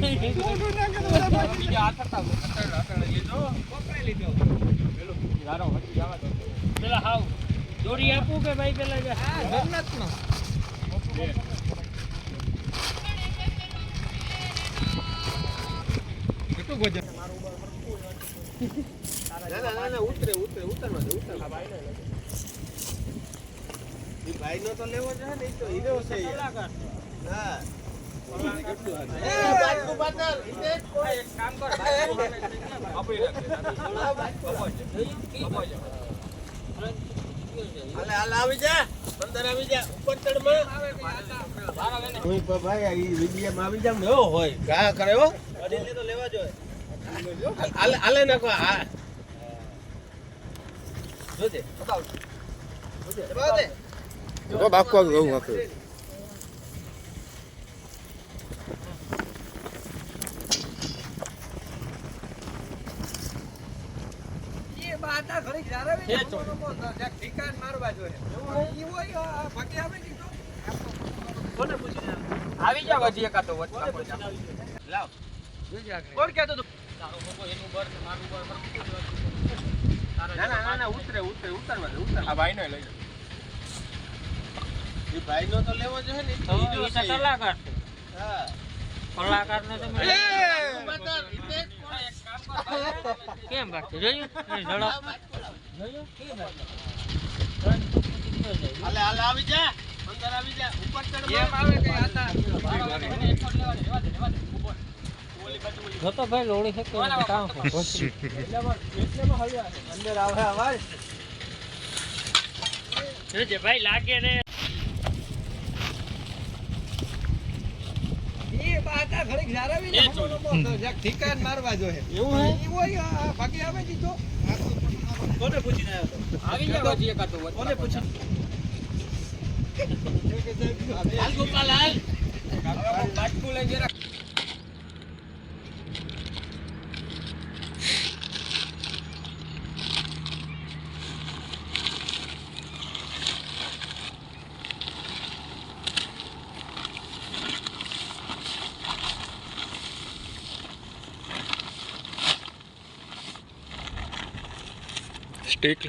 ભાઈ કેટલું? ના ના ના ના ઉતરે ઉતરે ઉતરવા દે ઉતરવા ભાઈ નો તો લેવો છે ને તો હીરો છે. હા એ હાલે નાખો હા જોજે બતાવ જોજે આખું આખું જાળવી ને નમો નમો જ્યાંક ઠીકાણ ઈ હોય, આ ભાગે આવે ને તો. આવી જાવ હજી એકાદો વચમાં. લાવ. જોજે આગળ. કોણ કહેતું હતું? ના ના ના ના ઉતરે ઉતરે ઉતરવા દે આ ભાઈને લઈ લો. એ ભાઈ નો તો લેવો જોઈએ ને તો તો તો કલાકાર હા કલાકાર નો તમે એ! કેમ બાકી જોયું? એ ઝડપ. જોયું? કેમ હાલે હાલે આવી જા. અંદર આવી જા. ઉપર એમ ચડમાં આવે કે આતા. જોતો ભાઈ લોડી છે કે કામ અંદર આવે અવાજ જોજે ભાઈ લાગે ને. ઘડીક જાળવી ને મારવા જોઈએ. એવું હે ઈ હોય, આ ભાગે આવે ને તો. કોને પૂછીને આવ્યો તો આવી. કોને પૂછીને હાલ ગોપાલ હાલ બાટકું લઈ જરા. સ્ટીક